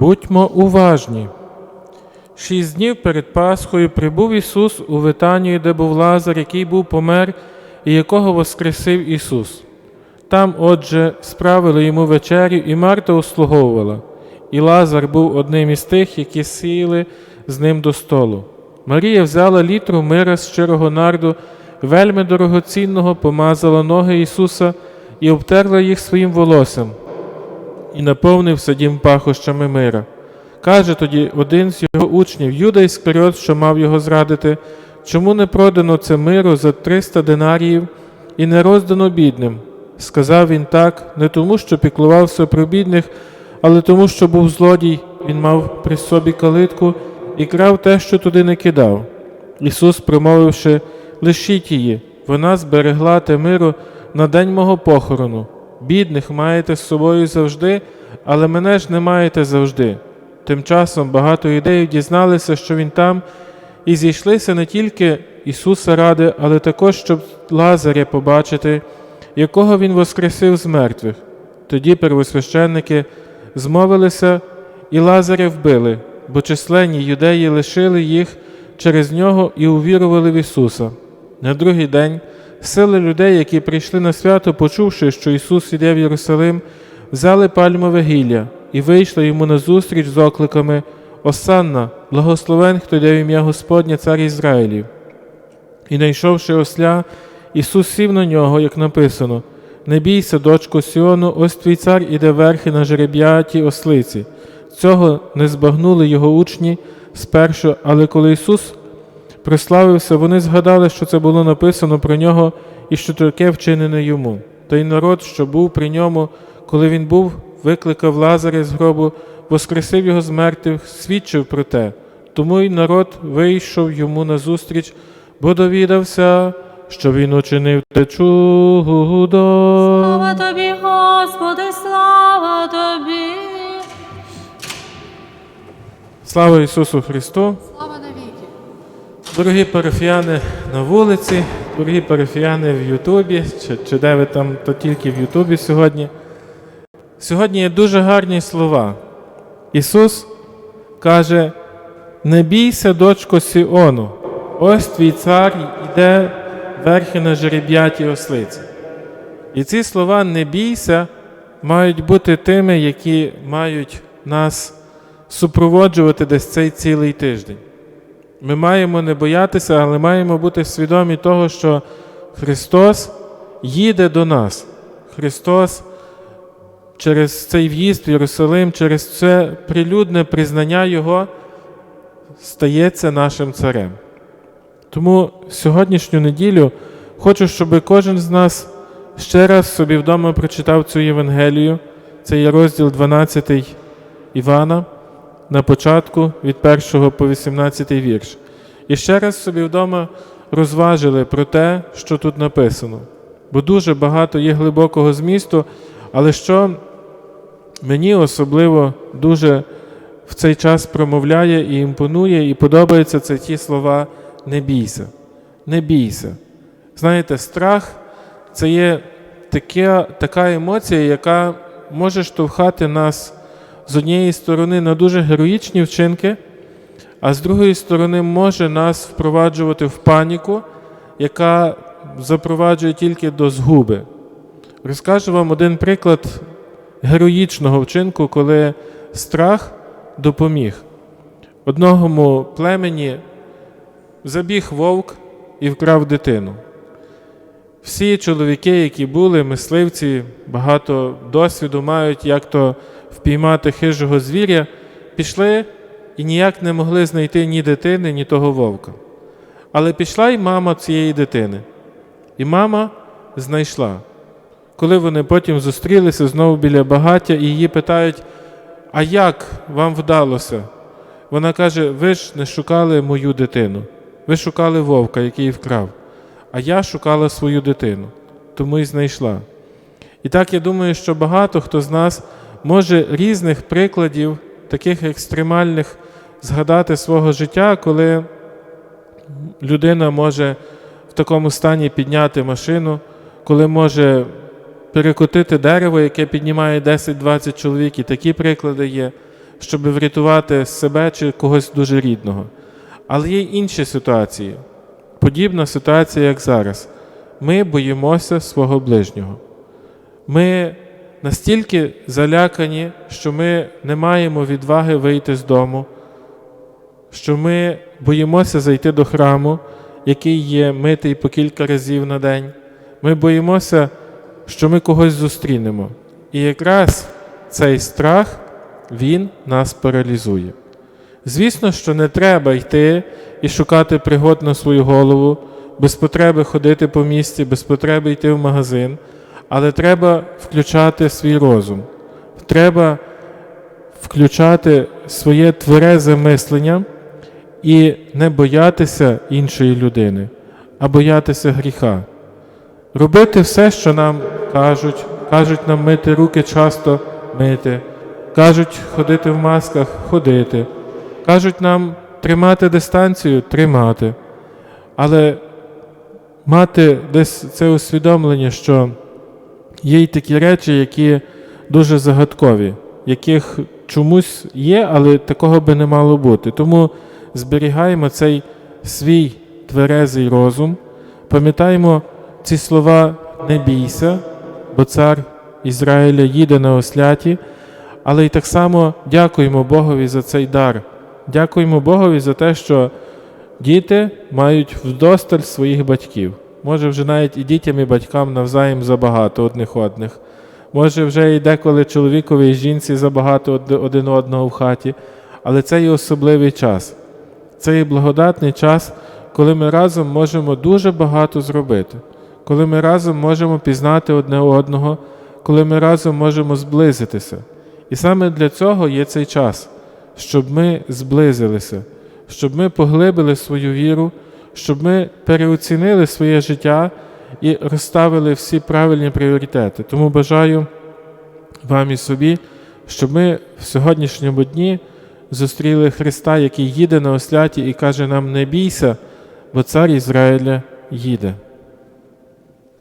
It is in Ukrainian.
Будьмо уважні. Шість днів перед Пасхою прибув Ісус у Витанію, де був Лазар, який був помер, і якого воскресив Ісус. Там, отже, справили йому вечерю, і Марта услуговувала, і Лазар був одним із тих, які сіли з ним до столу. Марія взяла літру мира з щирого нарду, вельми дорогоцінного, помазала ноги Ісуса і обтерла їх своїм волоссям, і наповнився дім пахощами мира. Каже тоді один з його учнів, Юда Іскаріот, що мав його зрадити, чому не продано це миру за 300 динаріїв і не роздано бідним? Сказав він так, не тому, що піклувався про бідних, але тому, що був злодій, він мав при собі калитку і крав те, що туди не кидав. Ісус, промовивши, лишіть її, вона зберегла те миру на день мого похорону. Бідних маєте з собою завжди, але мене ж не маєте завжди. Тим часом багато юдеїв дізналися, що він там, і зійшлися не тільки Ісуса ради, але також, щоб Лазаря побачити, якого Він воскресив з мертвих. Тоді первосвященники змовилися і Лазаря вбили, бо численні юдеї лишили їх через нього і увірували в Ісуса. На другий день сили людей, які прийшли на свято, почувши, що Ісус іде в Єрусалим, взяли пальмове гілля і вийшли йому назустріч з окликами Осанна, благословен, хто йде в ім'я Господня, цар Ізраїлів. І, знайшовши осля, Ісус сів на нього, як написано: Не бійся, дочко Сіону, ось твій цар іде верхи на жереб'ятій ослиці. Цього не збагнули його учні спершу, але коли Ісус прославився, вони згадали, що це було написано про нього і що таке вчинене йому. Та й народ, що був при ньому, коли він був, викликав Лазаря з гробу, воскресив його з мертвих, свідчив про те. Тому й народ вийшов йому назустріч, бо довідався, що він учинив те чудо. Слава тобі, Господи, слава тобі. Слава Ісусу Христу! Дорогі парафіяни на вулиці, дорогі парафіяни в Ютубі, чи, чи де ви там, то тільки в Ютубі сьогодні. Сьогодні є дуже гарні слова. Ісус каже: не бійся, дочко Сіону, ось твій цар йде верхи на жереб'ятій ослиці. І ці слова не бійся мають бути тими, які мають нас супроводжувати десь цей цілий тиждень. Ми маємо не боятися, але маємо бути свідомі того, що Христос їде до нас. Христос через цей в'їзд в Єрусалим, через це прилюдне признання Його стається нашим царем. Тому сьогоднішню неділю хочу, щоб кожен з нас ще раз собі вдома прочитав цю Євангелію. Це є розділ 12 Івана на початку від 1 по 18 вірш. І ще раз собі вдома розважили про те, що тут написано. Бо дуже багато є глибокого змісту, але що мені особливо дуже в цей час промовляє і імпонує, і подобаються це ті слова не бійся. Не бійся. Знаєте, страх це є таке, така емоція, яка може штовхати нас з однієї сторони на дуже героїчні вчинки, а з другої сторони може нас впроваджувати в паніку, яка запроваджує тільки до згуби. Розкажу вам один приклад героїчного вчинку, коли страх допоміг. Одному племені забіг вовк і вкрав дитину. Всі чоловіки, які були, мисливці, багато досвіду мають, як то впіймати хижого звіря, пішли і ніяк не могли знайти ні дитини, ні того вовка. Але пішла й мама цієї дитини. І мама знайшла. Коли вони потім зустрілися знову біля багаття і її питають, а як вам вдалося? Вона каже: ви ж не шукали мою дитину, ви шукали вовка, який вкрав, а я шукала свою дитину, тому й знайшла. І так я думаю, що багато хто з нас може різних прикладів, таких екстремальних, згадати свого життя, коли людина може в такому стані підняти машину, коли може перекотити дерево, яке піднімає 10-20 чоловік, і такі приклади є. щоб врятувати себе чи когось дуже рідного. Але є інші ситуації. Подібна ситуація, як зараз. Ми боїмося свого ближнього. Ми настільки залякані, що ми не маємо відваги вийти з дому, що ми боїмося зайти до храму, який є митий по кілька разів на день. Ми боїмося, що ми когось зустрінемо. І якраз цей страх, він нас паралізує. Звісно, що не треба йти і шукати пригод на свою голову, без потреби ходити по місті, без потреби йти в магазин, але треба включати свій розум. Треба включати своє тверезе мислення і не боятися іншої людини, а боятися гріха. Робити все, що нам кажуть, кажуть нам мити руки часто мити, кажуть ходити в масках ходити, кажуть нам тримати дистанцію тримати. Але мати десь це усвідомлення, що є й такі речі, які дуже загадкові, яких чомусь є, але такого би не мало бути. Тому зберігаємо цей свій тверезий розум, пам'ятаємо ці слова не бійся, бо цар Ізраїля їде на осляті, але й так само дякуємо Богові за цей дар. Дякуємо Богові за те, що діти мають вдосталь своїх батьків. Може, вже навіть і дітям, і батькам навзаєм забагато одних одних. Може, вже і деколи чоловікові і жінці забагато один одного в хаті, але це є особливий час. Це є благодатний час, коли ми разом можемо дуже багато зробити, коли ми разом можемо пізнати одне одного, коли ми разом можемо зблизитися. І саме для цього є цей час, щоб ми зблизилися, щоб ми поглибили свою віру, щоб ми переоцінили своє життя і розставили всі правильні пріоритети. Тому бажаю вам і собі, щоб ми в сьогоднішньому дні зустріли Христа, який їде на осляті і каже нам: не бійся, бо цар Ізраїля їде.